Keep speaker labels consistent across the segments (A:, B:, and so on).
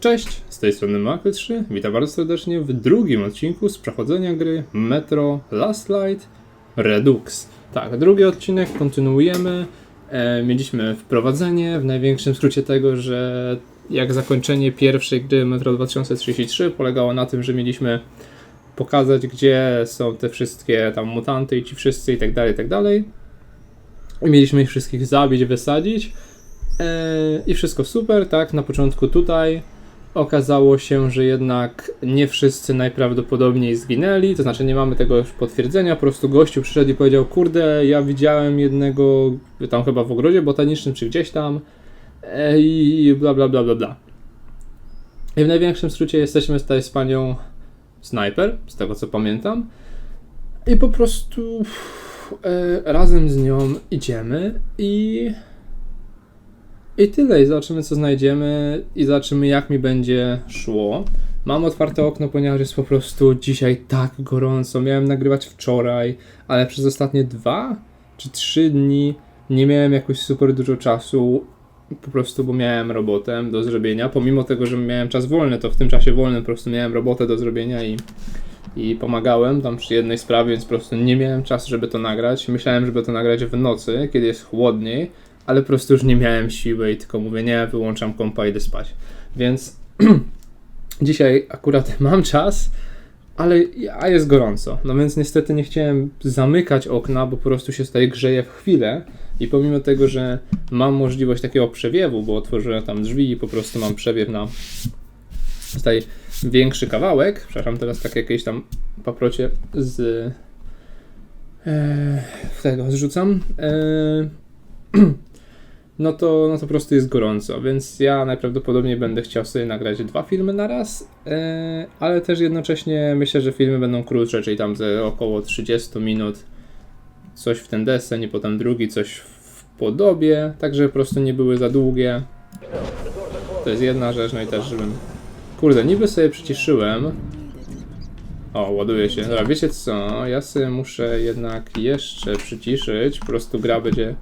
A: Cześć, z tej strony Makel3. Witam bardzo serdecznie w drugim odcinku z przechodzenia gry Metro Last Light Redux. Tak, drugi odcinek, kontynuujemy. E, mieliśmy wprowadzenie, w największym skrócie tego, że jak zakończenie pierwszej gry Metro 2033 polegało na tym, że mieliśmy pokazać, gdzie są te wszystkie tam mutanty i ci wszyscy i tak dalej, i tak dalej. I mieliśmy ich wszystkich zabić, wysadzić. E, I wszystko super, tak? Na początku tutaj okazało się, że jednak nie wszyscy najprawdopodobniej zginęli, to znaczy nie mamy tego już potwierdzenia, po prostu gościu przyszedł i powiedział, kurde, ja widziałem jednego tam chyba w ogrodzie botanicznym czy gdzieś tam e, i bla bla bla bla bla. I w największym skrócie jesteśmy tutaj z panią Sniper, z tego co pamiętam, i po prostu e, razem z nią idziemy i i tyle, i zobaczymy co znajdziemy i zobaczymy jak mi będzie szło. Mam otwarte okno, ponieważ jest po prostu dzisiaj tak gorąco. Miałem nagrywać wczoraj, ale przez ostatnie dwa czy trzy dni nie miałem jakoś super dużo czasu. Po prostu, bo miałem robotę do zrobienia. Pomimo tego, że miałem czas wolny, to w tym czasie wolnym po prostu miałem robotę do zrobienia i, i pomagałem tam przy jednej sprawie, więc po prostu nie miałem czasu, żeby to nagrać. Myślałem, żeby to nagrać w nocy, kiedy jest chłodniej, ale po prostu już nie miałem siły i tylko mówię, nie, wyłączam kompa i idę spać. Więc dzisiaj akurat mam czas, ale a jest gorąco. No więc niestety nie chciałem zamykać okna, bo po prostu się tutaj grzeje w chwilę. I pomimo tego, że mam możliwość takiego przewiewu, bo otworzyłem tam drzwi i po prostu mam przewiew na tutaj większy kawałek, przepraszam, teraz tak jakieś tam paprocie z e, tego zrzucam. E, no to, no to po prostu jest gorąco, więc ja najprawdopodobniej będę chciał sobie nagrać dwa filmy na raz, e, ale też jednocześnie myślę, że filmy będą krótsze, czyli tam ze około 30 minut, coś w ten deseń, i potem drugi, coś w podobie, tak żeby po prostu nie były za długie. To jest jedna rzecz, no i też żebym... Kurde, niby sobie przyciszyłem. O, ładuje się. Dobra, wiecie co? Ja sobie muszę jednak jeszcze przyciszyć, po prostu gra będzie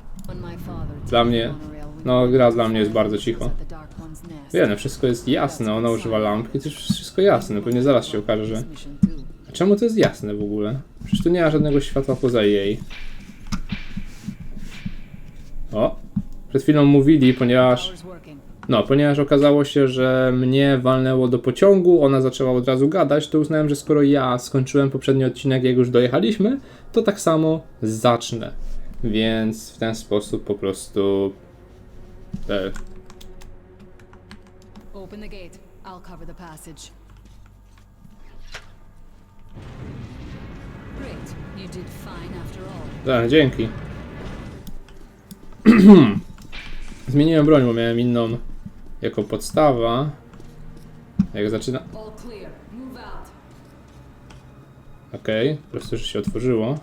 B: Dla mnie,
A: no gra dla mnie jest bardzo cicho. Wiem, no, wszystko jest jasne, ona używa lampki, to jest wszystko jasne, pewnie zaraz się okaże, że... A czemu to jest jasne w ogóle? Przecież tu nie ma żadnego światła poza jej. O! Przed chwilą mówili, ponieważ... No, ponieważ okazało się, że mnie walnęło do pociągu, ona zaczęła od razu gadać, to uznałem, że skoro ja skończyłem poprzedni odcinek, jak już dojechaliśmy, to tak samo zacznę. Więc w ten sposób po prostu... E,
B: Open the gate. I'll cover the passage. Great. You did fine after all.
A: Tak, dzięki. Zmieniłem broń, bo miałem inną jako podstawa. Jak zaczyna...
B: All clear. Move out.
A: Okej, po prostu, że się otworzyło.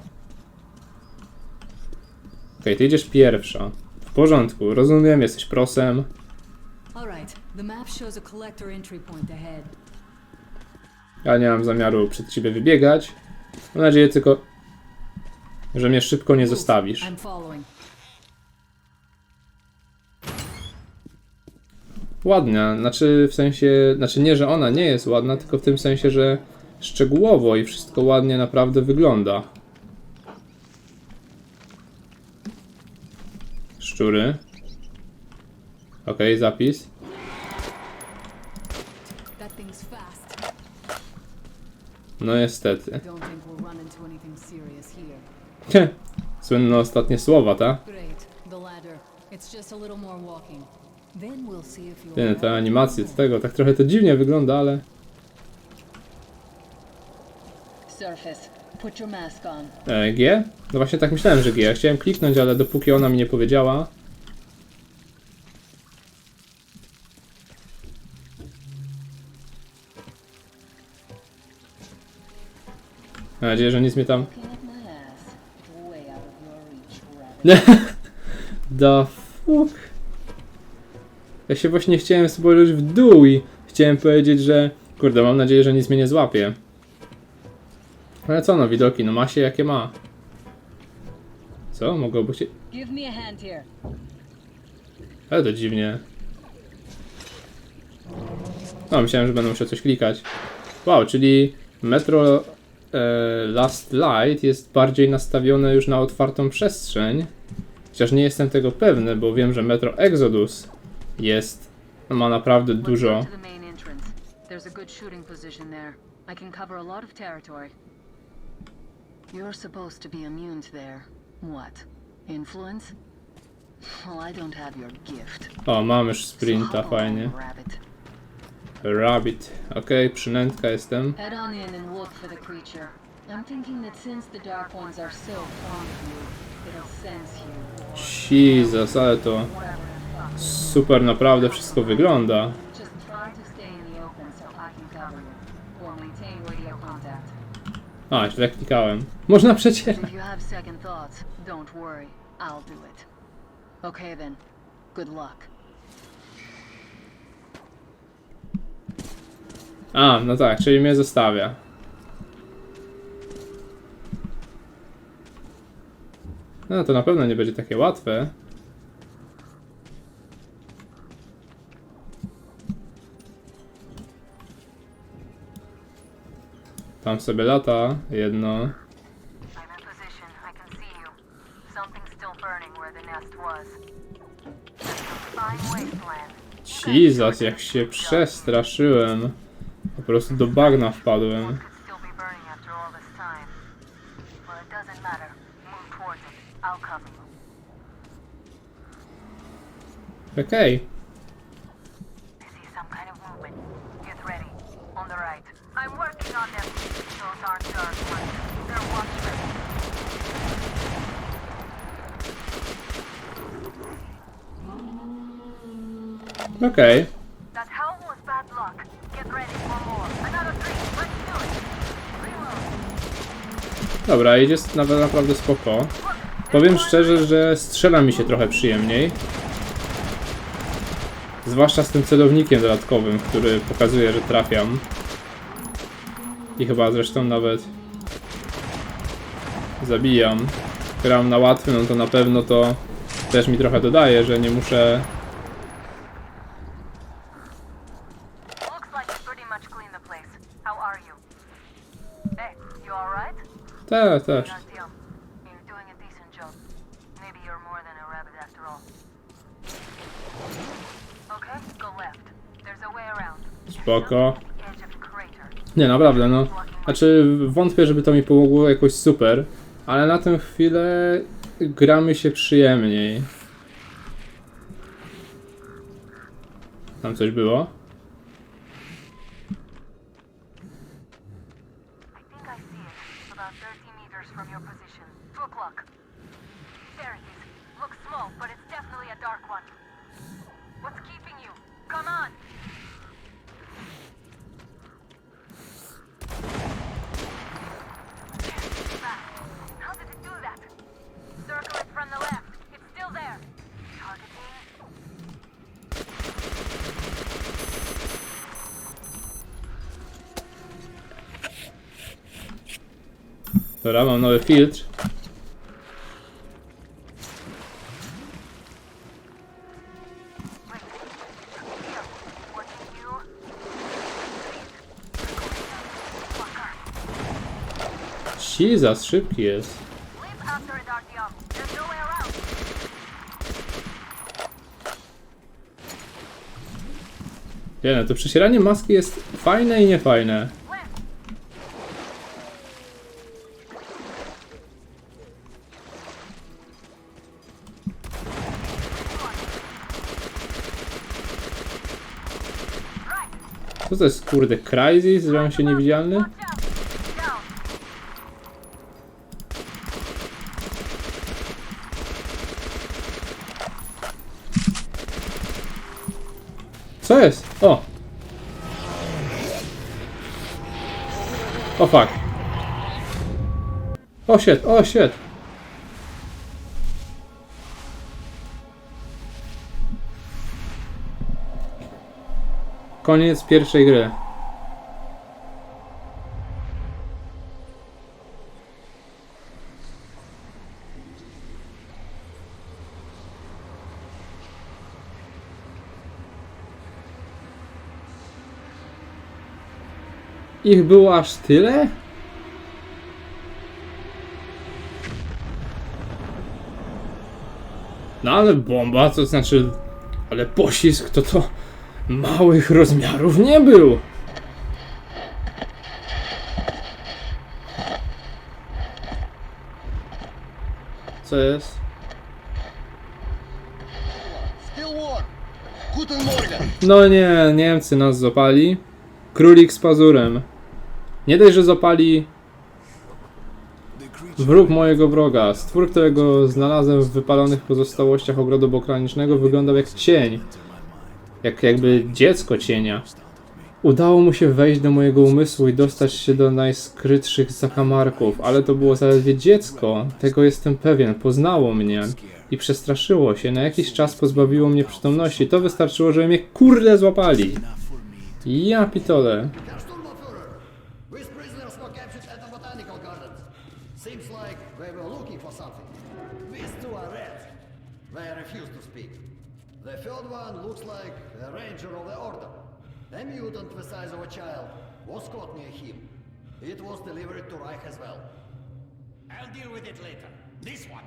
A: Okej, ty idziesz pierwsza. W porządku, rozumiem, jesteś prosem. Ja nie mam zamiaru przed ciebie wybiegać. Mam nadzieję tylko, że mnie szybko nie zostawisz. Ładna, znaczy w sensie, znaczy nie, że ona nie jest ładna, tylko w tym sensie, że szczegółowo i wszystko ładnie naprawdę wygląda. Szczury. Okej, zapis.
B: That thing's fast.
A: No niestety.
B: Don't think we'll run into anything serious here.
A: Słynne ostatnie słowa, tak?
B: Great. The ladder. It's just a little more walking. Then we'll see if you're
A: Nie, te animacje do tego, tak trochę to dziwnie wygląda, ale...
B: Surface. Put your mask on.
A: E, G? No właśnie tak myślałem, że G. Chciałem kliknąć, ale dopóki ona mi nie powiedziała... Mam nadzieję, że nic mnie tam... Da fuck. Ja się właśnie chciałem spojrzeć w dół i chciałem powiedzieć, że... Kurde, mam nadzieję, że nic mnie nie złapie. Ale co no, widoki, no ma się jakie ma. Co? Mogłoby się...
C: Give me a hand here.
A: Ale to dziwnie. No, myślałem, że będę musiał coś klikać. Wow, czyli Metro e, Last Light jest bardziej nastawione już na otwartą przestrzeń. Chociaż nie jestem tego pewny, bo wiem, że Metro Exodus jest, ma naprawdę dużo.
C: I can cover a lot of territory. You're supposed to be immune to their what? Influence? Well, I don't have your gift.
A: O, mam już sprinta, fajnie.
C: Rabbit.
A: Rabbit. Okej, przynętka jestem.
C: Head on in and look for the creature. I'm thinking that since the Dark Ones are so fond of you, it'll sense you.
A: Jesus, ale to super naprawdę wszystko wygląda.
C: Just try to stay in the open so I can cover you. Or maintain radio contact.
A: A, źle klikałem. Można przecież.
C: If you have second thoughts, don't worry. I'll do it. Okay then. Good luck.
A: A, no tak, czyli mnie zostawia. No to na pewno nie będzie takie łatwe.
D: Nest was. Fine wasteland.
A: Jesus, jak się przestraszyłem. Po prostu do bagna wpadłem.
D: Could still be burning after all this time. Well, it doesn't matter. Move towards it. I'll cover you.
A: Okej.
D: I see some kind of movement. Get ready. On the right. I'm working on them. Those aren't dark ones. They're watchmen.
A: Okej.
D: That howl was bad luck. Get ready for more. Another three. Let's do Reload.
A: Dobra, idzie s- nawet naprawdę spoko. Powiem szczerze, że strzela mi się trochę przyjemniej. Zwłaszcza z tym celownikiem dodatkowym, który pokazuje, że trafiam. I chyba zresztą nawet zabijam. Gram na łatwym, no to na pewno to też mi trochę dodaje, że nie muszę...
D: Looks like you pretty much cleaned the place. How are you? Hey, you alright?
A: Te, też.
D: Not deal. You're doing a decent job. Maybe you're more than a rabbit after all. Okay, go left. There's a way around.
A: Spoko. Nie, naprawdę, no. Znaczy, wątpię, żeby to mi pomogło jakoś super, ale na tę chwilę gramy się przyjemniej. Tam coś było?
D: I think I see it. About 30 meters from your position. Two o'clock. There it is. Looks small, but it's definitely a dark one. What's keeping you? Come on! Fast. How did it do that? Circle it from the left. It's still there. Targeting.
A: Dobra, mam nowy filtr. Jesus, szybki jest. Nie no, to przesieranie maski jest fajne i niefajne. Co to jest, kurde, Crysis, że on się niewidzialny? Co jest? O! O fuck. O shit, o shit. Koniec pierwszej gry. Ich było aż tyle? No ale bomba, to znaczy... Ale pocisk to to małych rozmiarów nie był. Co jest? No nie, Niemcy nas zopali. Królik z pazurem. Nie dość, że zopali wróg mojego wroga. Stwór, którego znalazłem w wypalonych pozostałościach ogrodu botanicznego wyglądał jak cień. Jak jakby dziecko cienia. Udało mu się wejść do mojego umysłu i dostać się do najskrytszych zakamarków, ale to było zaledwie dziecko. Tego jestem pewien. Poznało mnie i przestraszyło się. Na jakiś czas pozbawiło mnie przytomności. To wystarczyło, żeby mnie kurde złapali. Ja pitole.
E: It was delivered to Reich as well.
F: I'll deal with it later. This one.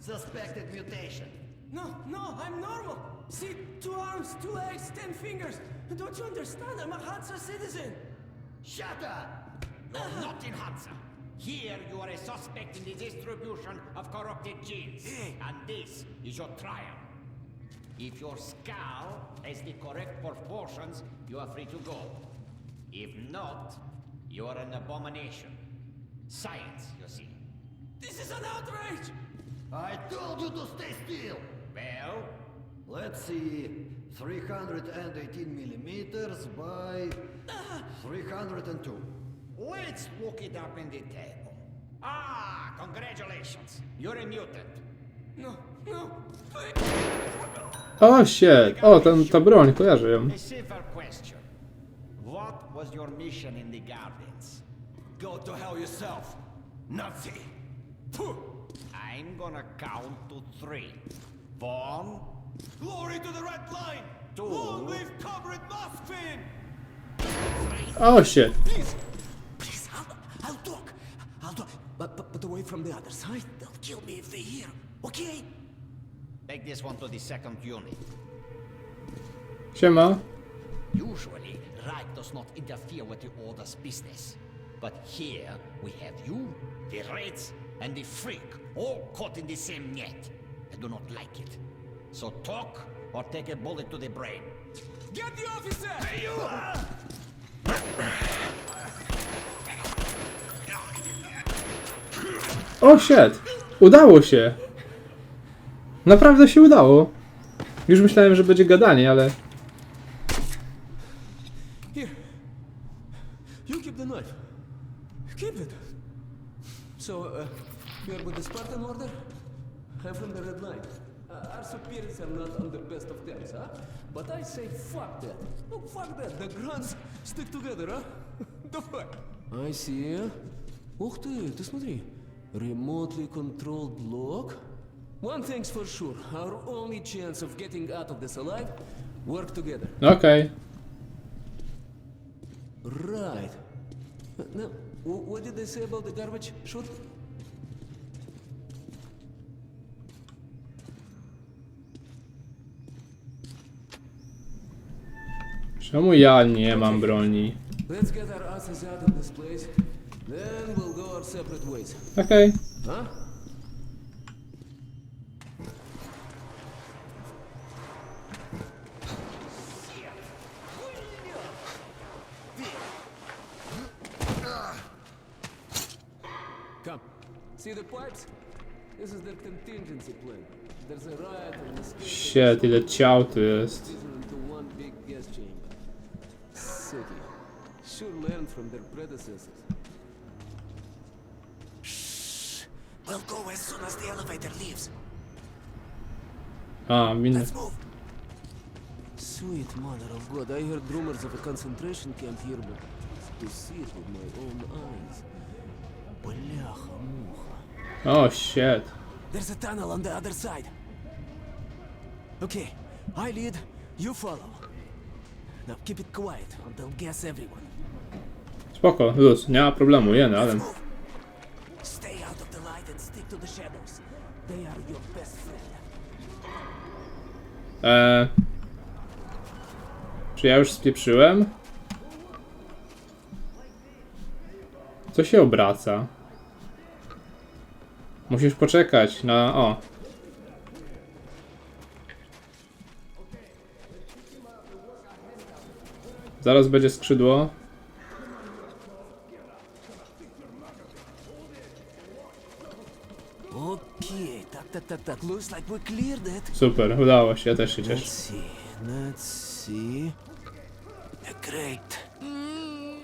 E: Suspected mutation.
G: No, no, I'm normal. See, two arms, two legs, ten fingers. Don't you understand? I'm a Hansa citizen.
E: Shut up!
F: No, uh-huh. not in Hansa. Here you are a suspect in the distribution of corrupted genes. And this is your trial. If your skull has the correct proportions, you are free to go. If not, you are an abomination. Science, you see.
G: This is an outrage.
E: I told you to stay still!
F: Well,
E: Let's see, 318 millimeters by 302.
F: let's look it up in the table. Ah, congratulations. You're a mutant.
G: No, no.
A: O shit! O, ten, ta broń, kojarzę ją.
F: A simple question. What was your mission in the gardens?
G: Go to hell yourself, Nazi. Phew.
F: I'm gonna count to three. One,
G: Glory to the red line.
F: Two.
G: Long live Comrade Moskvin.
A: O oh, shit!
G: Please, please, I'll, I'll talk. I'll talk. But, but, but away from the other side. They'll kill me if they hear. Okay?
F: take this one to the second unit.
A: Siema.
F: Usually, Reich does not interfere with the Order's business. But here, we have you, the Reds, and the Freak, all caught in the same net. I do not like it. So talk, or take a bullet to the brain.
G: Get the officer. Hey, you.
A: O shit! Udało się! Naprawdę się udało. Już myślałem, że będzie gadanie, ale...
G: knife. Keep it. So, uh, you're with the Spartan Order? I'm from the Red Line. Uh, our superiors are not on the best of terms, huh? But I say fuck that. No, fuck that. The grunts stick together, huh? the fuck? I see. Ух ты, ты смотри. Remotely controlled block. One thing's for sure. Our only chance of getting out of this alive, work together.
A: Okej.
G: Right. Now, wh- what did they say about the garbage chute?
A: Czemu ja nie mam broni?
G: Let's get our asses out of this place. Then we'll go our separate ways.
A: Okej.
G: Huh? Big gas chamber. City. Should learn from their predecessors.
H: We'll go as soon as the elevator leaves. Let's move.
G: Sweet mother of God, I heard rumors of a concentration camp here, but to see it with my own eyes. Бляха-муха.
A: O, shit.
G: There's a tunnel on the other side. Okay, I lead, you follow. Now keep it quiet or they'll gas everyone.
A: Spoko, luz, nie ma problemu, jeden, ale...
G: Stay out of the light and stick to the shadows. They are your best friend.
A: Eee, czy ja już spieprzyłem? Co się obraca? Musisz poczekać na... o. Zaraz będzie skrzydło.
G: Tak, tak, tak.
A: Super, udało się, ja też się
G: Let's
A: cieszę.
G: see. Let's see. Great. Mm.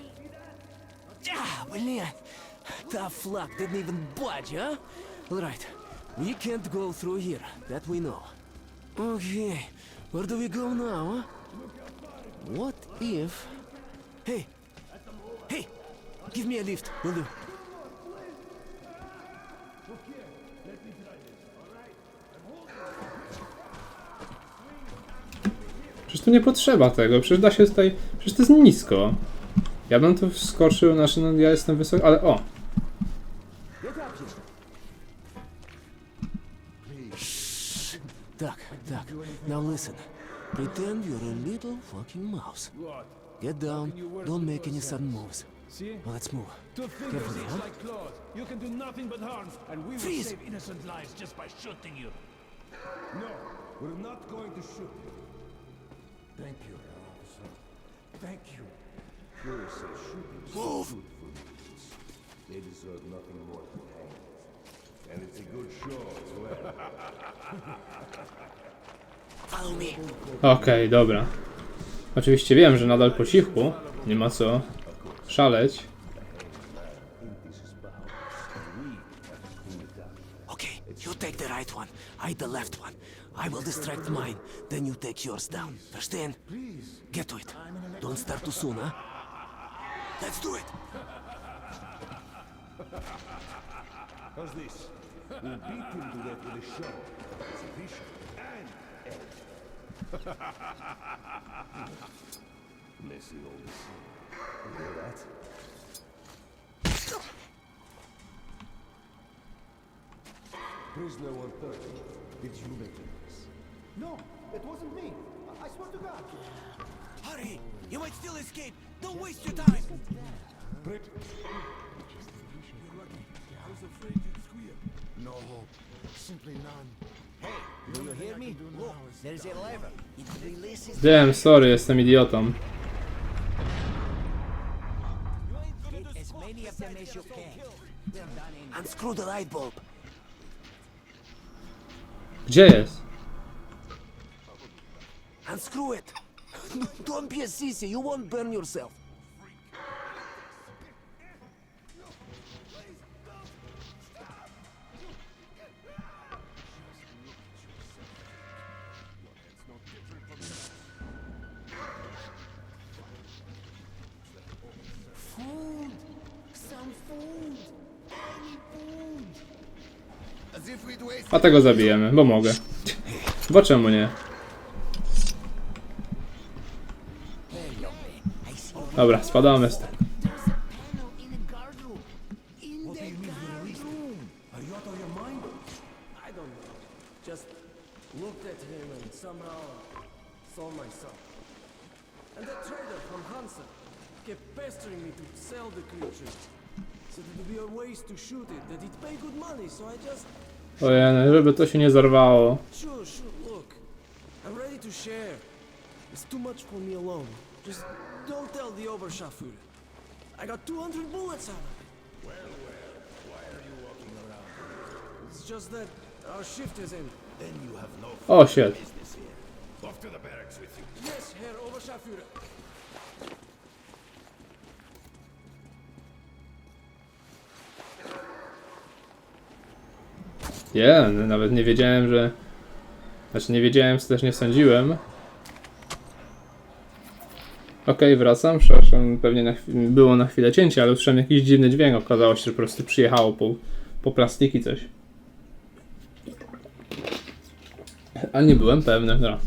G: Ah, yeah. Tough luck didn't even budge, huh? All right. We can't go through here. That we know. Okay. Where do we go now? What if... Hey! Hey! Give me a lift, will you?
A: Przecież tu nie potrzeba tego, przecież da się tutaj... Przecież to jest nisko. Ja bym tu wskoczył, znaczy no ja jestem wysoki, ale o!
G: Listen. Pretend you're a little fucking mouse. Get down. Don't make any sudden moves. Well, let's move. Carefully, huh?
I: claws. You can do nothing but harm, and we
G: Freeze!
I: save innocent lives just by shooting you. No, we're not going to shoot you. Thank you, officer. Thank you. Sure says shooting
G: Move!
I: They deserve nothing more than hanging. And it's a good show as well.
A: Okej, dobra. Oczywiście wiem, że nadal po cichu. Nie ma co szaleć.
G: Okay, you take the right one. I the left one. I will distract mine. Then you take yours down. Verstehen? Get to it. Don't start too soon, huh? Let's do it.
I: How's this? We'll beat him to death with a shovel, and egg. Messy old scene. You hear that? Prisoner 130, did you make this?
E: No, it wasn't me. I swear to God.
G: Hurry! You might still escape. Don't waste your time.
E: No, simply none. Hey, do you hear me? Look, there's a lever. It releases
A: Wiem, sorry, jestem idiotą.
E: as many of them as you can.
G: Unscrew the light bulb.
A: Gdzie jest?
G: Unscrew it. Don't be a sissy. You won't burn yourself.
A: A tego zabijemy, bo mogę. Bo czemu nie? Dobra, spadamy z tego. Żeby to się nie zarwało.
J: Sure, sure, look. I'm ready to share. It's too much for me alone. Just don't tell the Oberscharführer. I got 200 bullets out of it. Well, well, why are you walking around? It's just that our shift is in.
I: Then you have no
A: O, shit.
I: business here. Off to the barracks with you.
J: Yes, Herr Oberscharführer.
A: Nie, nawet nie wiedziałem, że... Znaczy nie wiedziałem, też nie sądziłem. Okej, wracam, przepraszam, pewnie na było na chwilę cięcie, ale usłyszałem jakiś dziwny dźwięk, okazało się, że po prostu przyjechało po, po plastiki coś. A nie byłem pewny, dobra.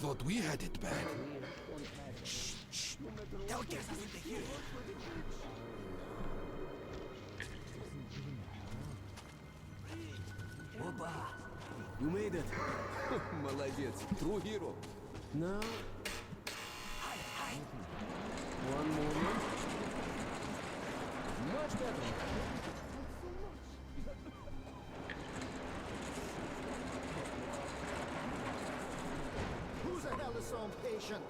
K: Thought we had it bad.
G: Опа! You made it. Молодец. True hero.
J: Now.
E: patient.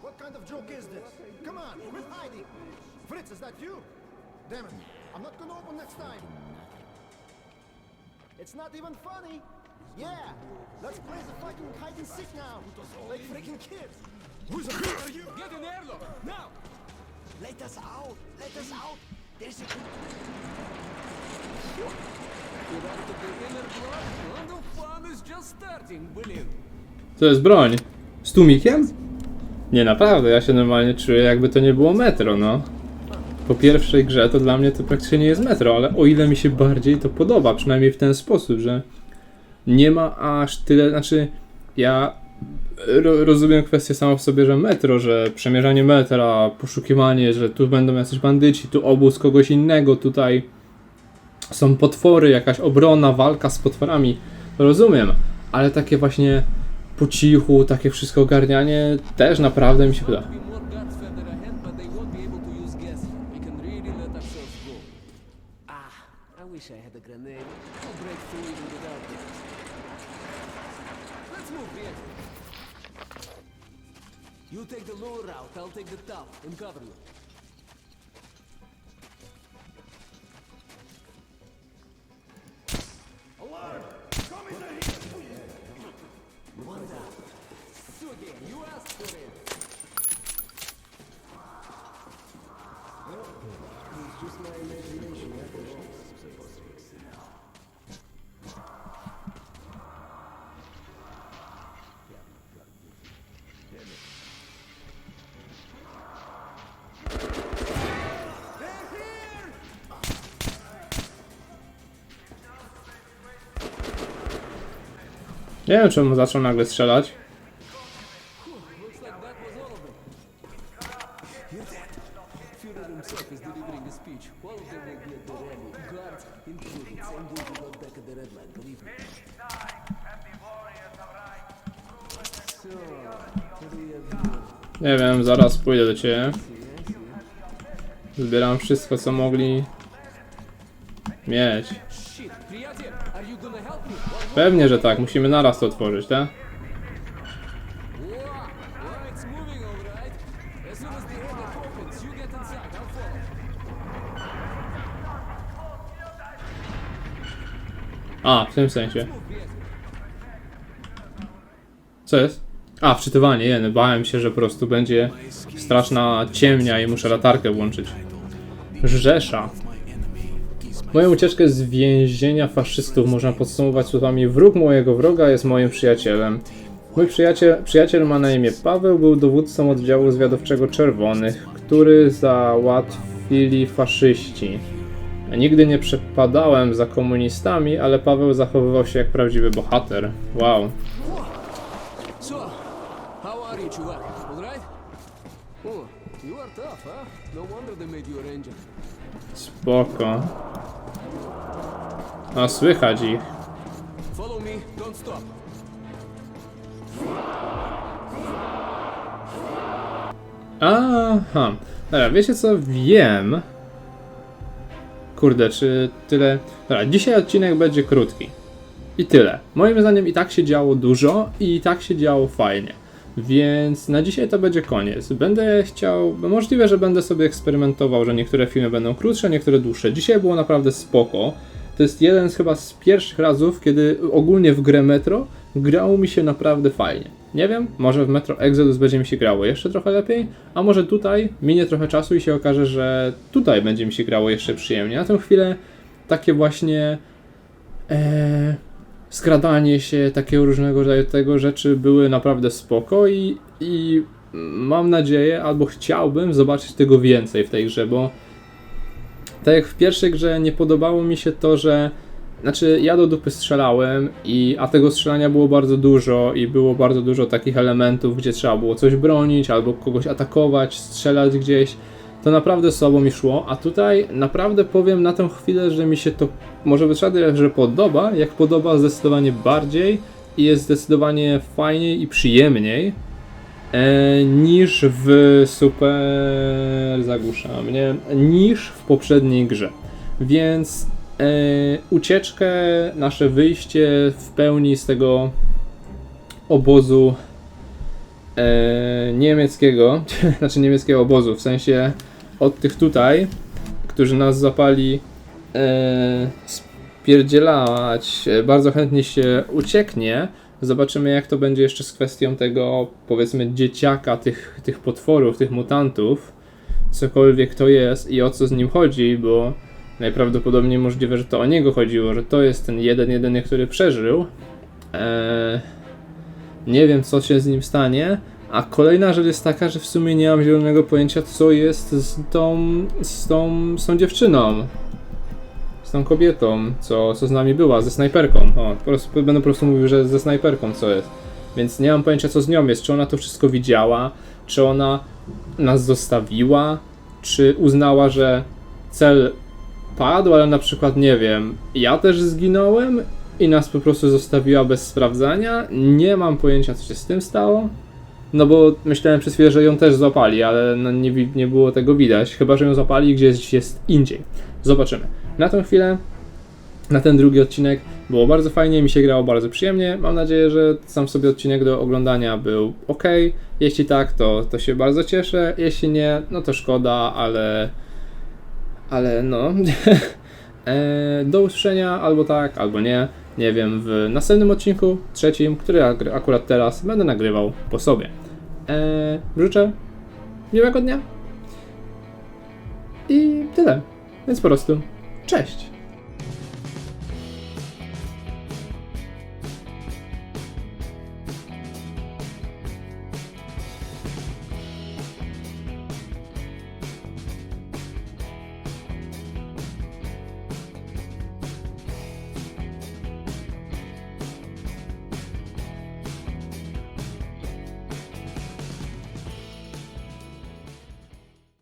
E: What kind of joke is this? Come on, quit hiding. Fritz, is that you? Damn it. I'm not gonna open next time. It's not even funny. Yeah, let's play the fucking hide and seek now. Like freaking kids. Who's the are you?
I: Get an airlock, now!
G: Let us out! Let us out! There's a
J: good... You're out of the inner And The fun is just starting, William.
A: To jest broń. Z tłumikiem? Nie, naprawdę, ja się normalnie czuję jakby to nie było metro, no. Po pierwszej grze to dla mnie to praktycznie nie jest metro, ale o ile mi się bardziej to podoba, przynajmniej w ten sposób, że nie ma aż tyle, znaczy ja ro, rozumiem kwestię samą w sobie, że metro, że przemierzanie metra, poszukiwanie, że tu będą jacyś bandyci, tu obóz kogoś innego, tutaj są potwory, jakaś obrona, walka z potworami, rozumiem, ale takie właśnie po cichu, takie wszystko ogarnianie też naprawdę mi się podoba.
G: You take the lower route. I'll take the top and cover you.
J: So, what do we have here?
A: Nie wiem, zaraz pójdę do ciebie. Zbieram wszystko co mogli mieć. Pewnie, że tak, musimy naraz to otworzyć, tak? A, w tym sensie. Co jest? A, wczytywanie, jeny. Bałem się, że po prostu będzie straszna ciemnia i muszę latarkę włączyć. Rzesza. Moją ucieczkę z więzienia faszystów można podsumować słowami Wróg mojego wroga jest moim przyjacielem. Mój przyjaciel, przyjaciel ma na imię Paweł, był dowódcą oddziału zwiadowczego Czerwonych, który załatwili faszyści. Nigdy nie przepadałem za komunistami, ale Paweł zachowywał się jak prawdziwy bohater. Wow. Spoko. A słychać ich. Aha. Dobra, wiecie co? Wiem. Kurde, czy tyle. Dobra, dzisiaj odcinek będzie krótki. I tyle. Moim zdaniem i tak się działo dużo i i tak się działo fajnie. Więc na dzisiaj to będzie koniec. Będę chciał, możliwe, że będę sobie eksperymentował, że niektóre filmy będą krótsze, niektóre dłuższe. Dzisiaj było naprawdę spoko. To jest jeden z chyba z pierwszych razów, kiedy ogólnie w grę Metro grało mi się naprawdę fajnie. Nie wiem, może w Metro Exodus będzie mi się grało jeszcze trochę lepiej, a może tutaj minie trochę czasu i się okaże, że tutaj będzie mi się grało jeszcze przyjemnie. Na tę chwilę takie właśnie e, skradanie się, takie różnego rodzaju tego rzeczy były naprawdę spoko i, i mam nadzieję, albo chciałbym zobaczyć tego więcej w tej grze, bo tak jak w pierwszej grze nie podobało mi się to, że Znaczy, ja do dupy strzelałem, i, a tego strzelania było bardzo dużo i było bardzo dużo takich elementów, gdzie trzeba było coś bronić, albo kogoś atakować, strzelać gdzieś. To naprawdę słabo mi szło, a tutaj naprawdę powiem na tę chwilę, że mi się to może być że podoba, jak podoba zdecydowanie bardziej i jest zdecydowanie fajniej i przyjemniej e, niż w Super Zagłusza mnie, niż w poprzedniej grze. Więc e, ucieczkę, nasze wyjście w pełni z tego obozu e, niemieckiego, znaczy niemieckiego obozu, w sensie od tych tutaj, którzy nas zapali e, spierdzielać, bardzo chętnie się ucieknie. Zobaczymy jak to będzie jeszcze z kwestią tego, powiedzmy, dzieciaka, tych, tych potworów, tych mutantów, cokolwiek to jest i o co z nim chodzi, bo najprawdopodobniej możliwe, że to o niego chodziło, że to jest ten jeden, jedyny, który przeżył. Eee, nie wiem, co się z nim stanie. A kolejna rzecz jest taka, że w sumie nie mam zielonego pojęcia, co jest z tą, z tą, z tą dziewczyną. Z tą kobietą, co, co z nami była, ze snajperką. O, po prostu, będę po prostu mówił, że ze snajperką co jest. Więc nie mam pojęcia, co z nią jest. Czy ona to wszystko widziała? Czy ona nas zostawiła? Czy uznała, że cel padł, ale na przykład, nie wiem, ja też zginąłem i nas po prostu zostawiła bez sprawdzania? Nie mam pojęcia, co się z tym stało. No bo myślałem przez chwilę, że ją też złapali, ale no nie, nie było tego widać. Chyba, że ją złapali gdzieś jest indziej. Zobaczymy. Na tę chwilę, na ten drugi odcinek było bardzo fajnie, mi się grało bardzo przyjemnie. Mam nadzieję, że sam sobie odcinek do oglądania był ok. Jeśli tak, to, to się bardzo cieszę. Jeśli nie, no to szkoda, ale. Ale no. E, do usłyszenia albo tak, albo nie. Nie wiem, w następnym odcinku, trzecim, który ak- akurat teraz będę nagrywał po sobie. E, życzę miłego dnia. I tyle. Więc po prostu, cześć.